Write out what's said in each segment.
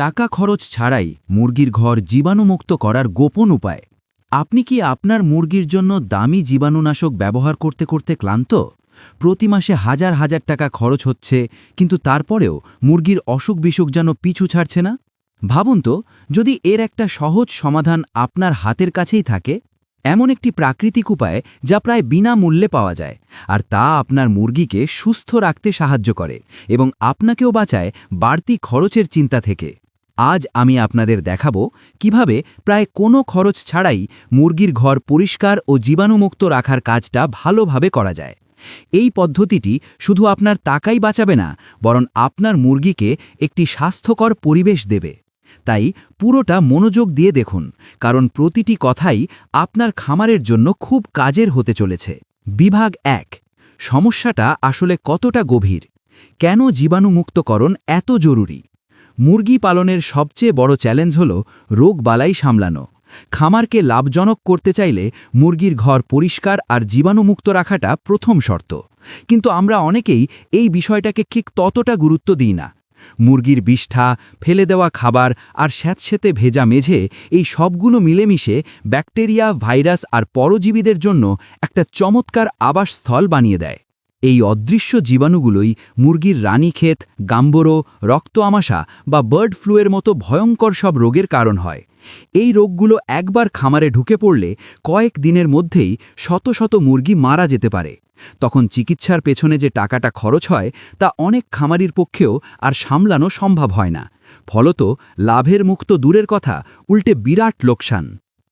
টাকা খরচ ছাড়াই মুরগির ঘর জীবাণুমুক্ত করার গোপন উপায়। আপনি কি আপনার মুরগির জন্য দামি জীবাণুনাশক ব্যবহার করতে করতে ক্লান্ত? প্রতি মাসে হাজার হাজার টাকা খরচ হচ্ছে, কিন্তু তারপরেও মুরগির অসুখ বিসুখ যেন পিছু ছাড়ছে না? ভাবুন তো, যদি এর একটা সহজ সমাধান আপনার হাতের কাছেই থাকে, এমন একটি প্রাকৃতিক উপায় যা প্রায় বিনামূল্যে পাওয়া যায়, আর তা আপনার মুরগিকে সুস্থ রাখতে সাহায্য করে এবং আপনাকেও বাঁচায় বাড়তি খরচের চিন্তা থেকে। আজ আমি আপনাদের দেখাবো কীভাবে প্রায় কোনো খরচ ছাড়াই মুরগির ঘর পরিষ্কার ও জীবাণুমুক্ত রাখার কাজটা ভালোভাবে করা যায়। এই পদ্ধতিটি শুধু আপনার টাকাই বাঁচাবে না, বরং আপনার মুরগিকে একটি স্বাস্থ্যকর পরিবেশ দেবে। তাই পুরোটা মনোযোগ দিয়ে দেখুন, কারণ প্রতিটি কথাই আপনার খামারের জন্য খুব কাজের হতে চলেছে। বিভাগ এক, সমস্যাটা আসলে কতটা গভীর? কেন জীবাণুমুক্তকরণ এত জরুরি? মুরগি পালনের সবচেয়ে বড় চ্যালেঞ্জ হল রোগ বালাই সামলানো। খামারকে লাভজনক করতে চাইলে মুরগির ঘর পরিষ্কার আর জীবাণুমুক্ত রাখাটা প্রথম শর্ত। কিন্তু আমরা অনেকেই এই বিষয়টাকে ঠিক ততটা গুরুত্ব দিই না। মুরগির বিষ্ঠা, ফেলে দেওয়া খাবার আর স্যাঁতস্যাঁতে ভেজা মেঝে এই সবগুলো মিলেমিশে ব্যাকটেরিয়া, ভাইরাস আর পরজীবীদের জন্য একটা চমৎকার আবাসস্থল বানিয়ে দেয়। এই অদৃশ্য জীবাণুগুলোই মুরগির রানীক্ষেত গাম্বরো, রক্ত আমাশা বা বার্ড ফ্লুয়ের মতো ভয়ঙ্কর সব রোগের কারণ হয়। এই রোগগুলো একবার খামারে ঢুকে পড়লে কয়েক দিনের মধ্যেই শত শত মুরগি মারা যেতে পারে। তখন চিকিৎসার পেছনে যে টাকাটা খরচ হয়, তা অনেক খামারির পক্ষেও আর সামলানো সম্ভব হয় না। ফলত লাভের মুক্ত দূরের কথা, উল্টে বিরাট লোকসান।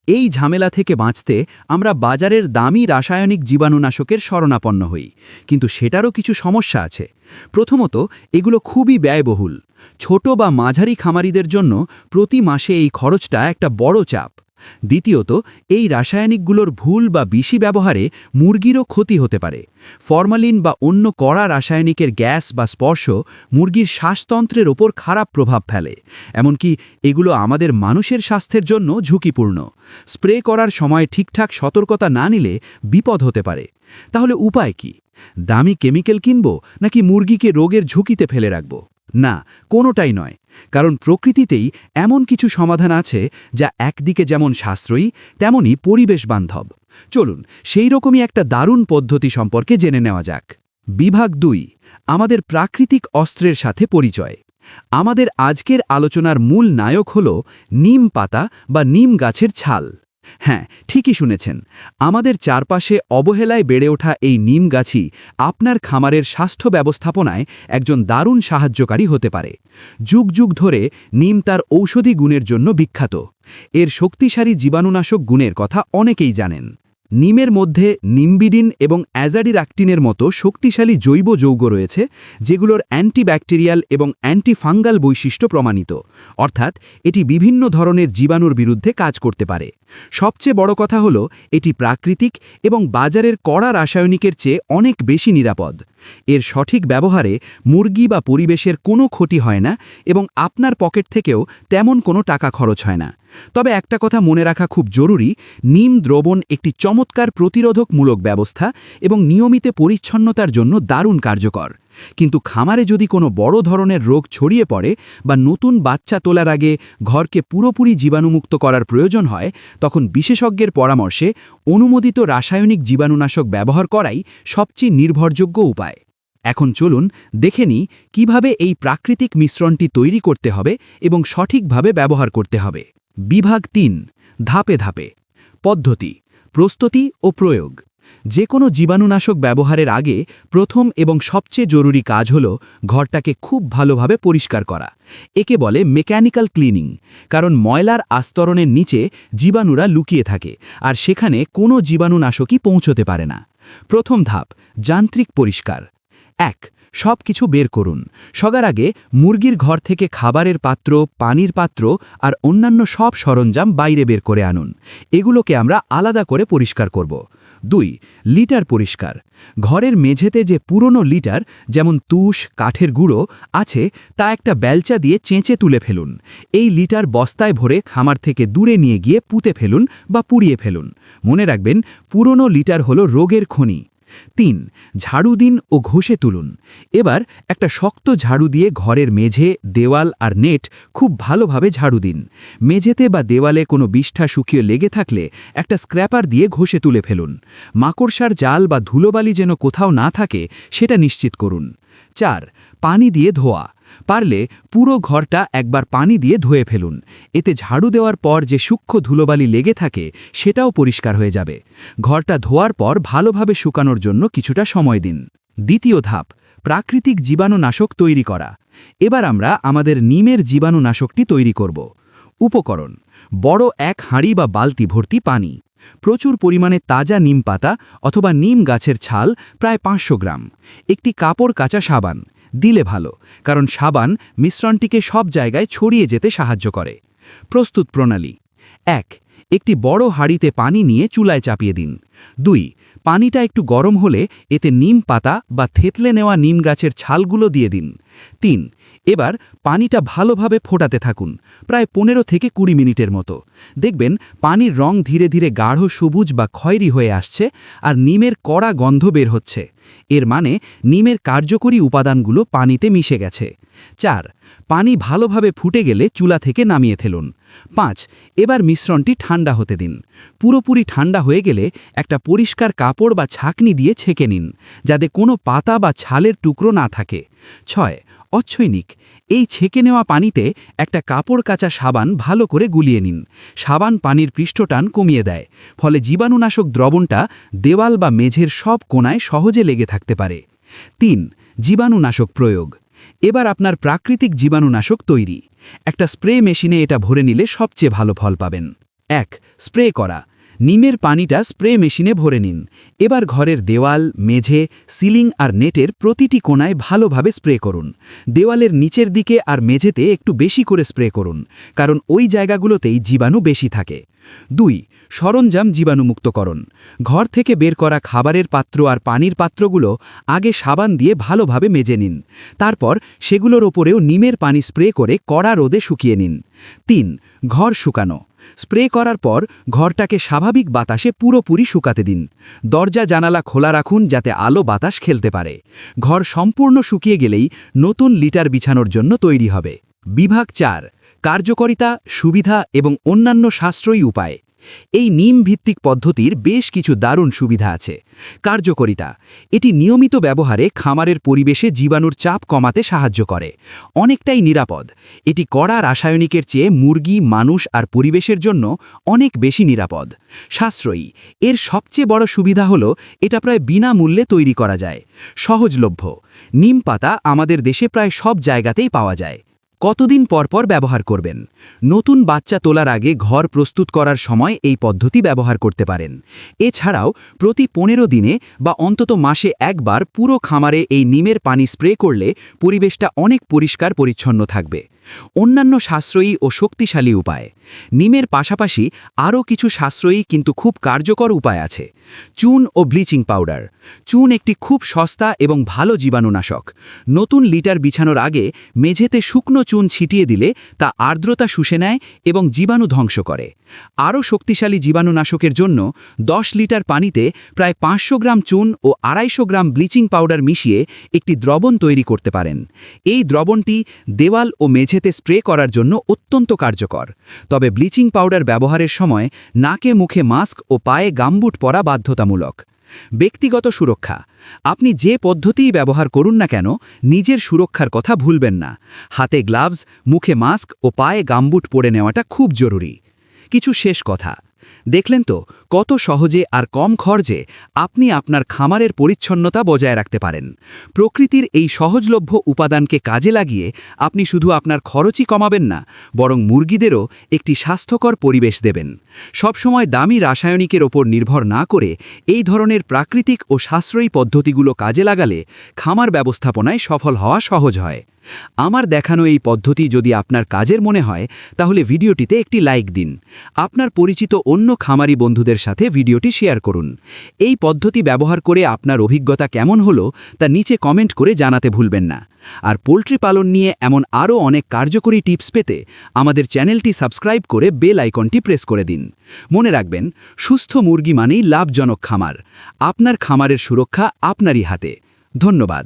এই ঝামেলা থেকে বাঁচতে আমরা বাজারের দামি রাসায়নিক জীবাণুনাশকের শরণাপন্ন হই। কিন্তু সেটারও কিছু সমস্যা আছে। প্রথমত, এগুলো খুবই ব্যয়বহুল। ছোট বা মাঝারি খামারিদের জন্য প্রতি মাসে এই খরচটা একটা বড় চাপ। দ্বিতীয়ত, এই রাসায়নিকগুলোর ভুল বা বেশি ব্যবহারে মুরগিরও ক্ষতি হতে পারে। ফরমালিন বা অন্য কড়া রাসায়নিকের গ্যাস বা স্পর্শ মুরগির শ্বাসতন্ত্রের ওপর খারাপ প্রভাব ফেলে। এমনকি এগুলো আমাদের মানুষের স্বাস্থ্যের জন্য ঝুঁকিপূর্ণ। স্প্রে করার সময় ঠিকঠাক সতর্কতা না নিলে বিপদ হতে পারে। তাহলে উপায় কি? দামি কেমিক্যাল কিনব নাকি মুরগিকে রোগের ঝুঁকিতে ফেলে রাখব? না, কোনোটাই নয়। কারণ প্রকৃতিতেই এমন কিছু সমাধান আছে যা একদিকে যেমন সাশ্রয়ী তেমনই পরিবেশ বান্ধব। চলুন, সেই রকমই একটা দারুণ পদ্ধতি সম্পর্কে জেনে নেওয়া যাক। বিভাগ দুই, আমাদের প্রাকৃতিক অস্ত্রের সাথে পরিচয়। আমাদের আজকের আলোচনার মূল নায়ক হল নিম পাতা বা নিম গাছের ছাল। হ্যাঁ ঠিকই শুনেছেন। আমাদের চারপাশে অবহেলায় বেড়ে ওঠা এই নিম গাছই আপনার খামারের স্বাস্থ্য ব্যবস্থাপনায় একজন দারুণ সাহায্যকারী হতে পারে। যুগ যুগ ধরে নিম তার ঔষধি গুণের জন্য বিখ্যাত। এর শক্তিশালী জীবাণুনাশক গুণের কথা অনেকেই জানেন। নিমের মধ্যে নিম্বিডিন এবং অ্যাজাডিরাক্টিনের মতো শক্তিশালী জৈব যৌগ রয়েছে, যেগুলোর অ্যান্টিব্যাকটেরিয়াল এবং অ্যান্টিফাঙ্গাল বৈশিষ্ট্য প্রমাণিত। অর্থাৎ, এটি বিভিন্ন ধরনের জীবাণুর বিরুদ্ধে কাজ করতে পারে। সবচেয়ে বড় কথা হল, এটি প্রাকৃতিক এবং বাজারের কড়া রাসায়নিকের চেয়ে অনেক বেশি নিরাপদ। এর সঠিক ব্যবহারে মুরগি বা পরিবেশের কোনো ক্ষতি হয় না এবং আপনার পকেট থেকেও তেমন কোনো টাকা খরচ হয় না। তবে একটা কথা মনে রাখা খুব জরুরি, নিম দ্রবণ একটি চমৎকার প্রতিরোধকমূলক ব্যবস্থা এবং নিয়মিত পরিচ্ছন্নতার জন্য দারুণ কার্যকর। কিন্তু খামারে যদি কোনো বড় ধরনের রোগ ছড়িয়ে পড়ে বা নতুন বাচ্চা তোলার আগে ঘরকে পুরোপুরি জীবাণুমুক্ত করার প্রয়োজন হয়, তখন বিশেষজ্ঞের পরামর্শে অনুমোদিত রাসায়নিক জীবাণুনাশক ব্যবহার করাই সবচেয়ে নির্ভরযোগ্য উপায়। এখন চলুন দেখে নিই কীভাবে এই প্রাকৃতিক মিশ্রণটি তৈরি করতে হবে এবং সঠিকভাবে ব্যবহার করতে হবে। বিভাগ তিন, ধাপে ধাপে। পদ্ধতি, প্রস্তুতি ও প্রয়োগ। যে কোনো জীবাণুনাশক ব্যবহারের আগে প্রথম এবং সবচেয়ে জরুরি কাজ হল ঘরটাকে খুব ভালোভাবে পরিষ্কার করা। একে বলে মেকানিক্যাল ক্লিনিং, কারণ ময়লার আস্তরণের নিচে জীবাণুরা লুকিয়ে থাকে আর সেখানে কোনো জীবাণুনাশকই পৌঁছতে পারে না। প্রথম ধাপ, যান্ত্রিক পরিষ্কার। এক সব কিছু বের করুন। সবার আগে মুরগির ঘর থেকে খাবারের পাত্র, পানির পাত্র আর অন্যান্য সব সরঞ্জাম বাইরে বের করে আনুন। এগুলোকে আমরা আলাদা করে পরিষ্কার করব। দুই, লিটার পরিষ্কার। ঘরের মেঝেতে যে পুরনো লিটার, যেমন তুষ, কাঠের গুঁড়ো, আছে, তা একটা বেলচা দিয়ে চেঁচে তুলে ফেলুন। এই লিটার বস্তায় ভরে খামার থেকে দূরে নিয়ে গিয়ে পুঁতে ফেলুন বা পুড়িয়ে ফেলুন। মনে রাখবেন, পুরনো লিটার হলো রোগের খনি। তিন, ঝাড়ু দিন ও ঘষে তুলুন। এবার একটা শক্ত ঝাড়ু দিয়ে ঘরের মেঝে, দেওয়াল আর নেট খুব ভালোভাবে ঝাড়ু দিন। মেঝেতে বা দেওয়ালে কোনো বিষ্ঠা শুকিয়ে লেগে থাকলে একটা স্ক্র্যাপার দিয়ে ঘষে তুলে ফেলুন। মাকড়সার জাল বা ধুলোবালি যেন কোথাও না থাকে, সেটা নিশ্চিত করুন। চার, পানি দিয়ে ধোয়া। পারলে পুরো ঘরটা একবার পানি দিয়ে ধুয়ে ফেলুন। এতে ঝাড়ু দেওয়ার পর যে সূক্ষ্ম ধুলোবালি লেগে থাকে, সেটাও পরিষ্কার হয়ে যাবে। ঘরটা ধোয়ার পর ভালোভাবে শুকানোর জন্য কিছুটা সময় দিন। দ্বিতীয় ধাপ, প্রাকৃতিক জীবাণুনাশক তৈরি করা। এবার আমরা আমাদের নিমের জীবাণুনাশকটি তৈরি করব। উপকরণ, বড় এক হাঁড়ি বা বালতি ভর্তি পানি। প্রচুর পরিমাণে তাজা নিম পাতা অথবা নিম গাছের ছাল, প্রায় পাঁচশো গ্রাম। একটি কাপড় কাঁচা সাবান। দিলে ভালো, কারণ সাবান মিশ্রণটিকে সব জায়গায় ছড়িয়ে যেতে সাহায্য করে। প্রস্তুত প্রণালী। এক, একটি বড় হাড়িতে পানি নিয়ে চুলায় চাপিয়ে দিন। দুই, পানিটা একটু গরম হলে এতে নিম পাতা বা থেতলে নেওয়া নিম গাছের ছালগুলো দিয়ে দিন। তিন এবার পানিটা ভালোভাবে ফোটাতে থাকুন, প্রায় পনেরো থেকে কুড়ি মিনিটের মতো। দেখবেন পানির রং ধীরে ধীরে গাঢ় সবুজ বা খয়েরি হয়ে আসছে আর নিমের কড়া গন্ধ বের হচ্ছে। এর মানে নিমের কার্যকরী উপাদানগুলো পানিতে মিশে গেছে। চার, পানি ভালোভাবে ফুটে গেলে চুলা থেকে নামিয়ে ফেলুন। পাঁচ, এবার মিশ্রণটি ঠান্ডা হতে দিন। পুরোপুরি ঠান্ডা হয়ে গেলে একটা পরিষ্কার কাপড় বা ছাকনি দিয়ে ছেঁকে নিন, যাতে কোনো পাতা বা ছালের টুকরো না থাকে। ছয় অচ্ছৈনিক। এই ছেঁকে নেওয়া পানিতে একটা কাপড় কাচা সাবান ভালো করে গুলিয়ে নিন। সাবান পানির পৃষ্ঠটান কমিয়ে দেয়। ফলে জীবাণুনাশক দ্রবণটা দেওয়াল বা মেঝের সব কোনায় সহজে লেগে থাকতে পারে। তিন, জীবাণুনাশক প্রয়োগ। এবার আপনার প্রাকৃতিক জীবাণুনাশক তৈরি। একটা স্প্রে মেশিনে এটা ভরে নিলে সবচেয়ে ভালো ফল পাবেন। এক, স্প্রে করা। নিমের পানিটা স্প্রে মেশিনে ভরে নিন। এবার ঘরের দেওয়াল, মেঝে, সিলিং আর নেটের প্রতিটি কোণায় ভালোভাবে স্প্রে করুন। দেওয়ালের নিচের দিকে আর মেঝেতে একটু বেশি করে স্প্রে করুন, কারণ ওই জায়গাগুলোতেই জীবাণু বেশি থাকে। দুই, সরঞ্জাম জীবাণুমুক্তকরণ। ঘর থেকে বের করা খাবারের পাত্র আর পানির পাত্রগুলো আগে সাবান দিয়ে ভালোভাবে মেজে নিন। তারপর সেগুলোর ওপরেও নিমের পানি স্প্রে করে কড়া রোদে শুকিয়ে নিন। তিন, ঘর শুকানো। স্প্রে করার পর ঘরটাকে স্বাভাবিক বাতাসে পুরোপুরি শুকাতে দিন। দরজা জানালা খোলা রাখুন যাতে আলো বাতাস খেলতে পারে। ঘর সম্পূর্ণ শুকিয়ে গেলেই নতুন লিটার বিছানোর জন্য তৈরি হবে। বিভাগ চার, কার্যকরিতা, সুবিধা এবং অন্যান্য সাশ্রয়ী উপায়। এই নিম ভিত্তিক পদ্ধতির বেশ কিছু দারুণ সুবিধা আছে। কার্যকরিতা, এটি নিয়মিত ব্যবহারে খামারের পরিবেশে জীবাণুর চাপ কমাতে সাহায্য করে। অনেকটাই নিরাপদ। এটি কড়া রাসায়নিকের চেয়ে মুরগি, মানুষ আর পরিবেশের জন্য অনেক বেশি নিরাপদ। সাশ্রয়ী, এর সবচেয়ে বড় সুবিধা হল এটা প্রায় বিনামূল্যে তৈরি করা যায়। সহজলভ্য, নিম পাতা আমাদের দেশে প্রায় সব জায়গাতেই পাওয়া যায়। কতদিন পরপর ব্যবহার করবেন? নতুন বাচ্চা তোলার আগে ঘর প্রস্তুত করার সময় এই পদ্ধতি ব্যবহার করতে পারেন। এছাড়াও প্রতি পনেরো দিনে বা অন্তত মাসে একবার পুরো খামারে এই নিমের পানি স্প্রে করলে পরিবেশটা অনেক পরিষ্কার পরিচ্ছন্ন থাকবে। অন্যান্য সাশ্রয়ী ও শক্তিশালী উপায়। নিমের পাশাপাশি আরও কিছু সাশ্রয়ী কিন্তু খুব কার্যকর উপায় আছে। চুন ও ব্লিচিং পাউডার। চুন একটি খুব সস্তা এবং ভালো জীবাণুনাশক। নতুন লিটার বিছানোর আগে মেঝেতে শুকনো চুন ছিটিয়ে দিলে তা আর্দ্রতা শুষে নেয় এবং জীবাণু ধ্বংস করে। আরও শক্তিশালী জীবাণুনাশকের জন্য দশ লিটার পানিতে প্রায় পাঁচশো গ্রাম চুন ও আড়াইশো গ্রাম ব্লিচিং পাউডার মিশিয়ে একটি দ্রবণ তৈরি করতে পারেন। এই দ্রবণটি দেওয়াল ও মেঝেতে স্প্রে করার জন্য অত্যন্ত কার্যকর। তবে ব্লিচিং পাউডার ব্যবহারের সময় নাকে মুখে মাস্ক ও পায়ে গাম্বুট পরা বাধ্যতামূলক। ব্যক্তিগত সুরক্ষা। আপনি যে পদ্ধতিই ব্যবহার করুন না কেন, নিজের সুরক্ষার কথা ভুলবেন না। হাতে গ্লাভস, মুখে মাস্ক ও পায়ে গাম্বুট পরে নেওয়াটা খুব জরুরি। কিছু শেষ কথা। দেখলেন তো কত সহজে আর কম খরচে আপনি আপনার খামারের পরিচ্ছন্নতা বজায় রাখতে পারেন। প্রকৃতির এই সহজলভ্য উপাদানকে কাজে লাগিয়ে আপনি শুধু আপনার খরচই কমাবেন না, বরং মুরগিদেরও একটি স্বাস্থ্যকর পরিবেশ দেবেন। সবসময় দামি রাসায়নিকের ওপর নির্ভর না করে এই ধরনের প্রাকৃতিক ও সাশ্রয়ী পদ্ধতিগুলো কাজে লাগালে খামার ব্যবস্থাপনায় সফল হওয়া সহজ হয়। আমার দেখানো এই পদ্ধতি যদি আপনার কাজের মনে হয়, তাহলে ভিডিওটিতে একটি লাইক দিন। আপনার পরিচিত অন্য খামারি বন্ধুদের সাথে ভিডিওটি শেয়ার করুন। এই পদ্ধতি ব্যবহার করে আপনার অভিজ্ঞতা কেমন হলো, তা নিচে কমেন্ট করে জানাতে ভুলবেন না। আর পোলট্রি পালন নিয়ে এমন আরও অনেক কার্যকরী টিপস পেতে আমাদের চ্যানেলটি সাবস্ক্রাইব করে বেল আইকনটি প্রেস করে দিন। মনে রাখবেন, সুস্থ মুরগি মানেই লাভজনক খামার। আপনার খামারের সুরক্ষা আপনারই হাতে। ধন্যবাদ।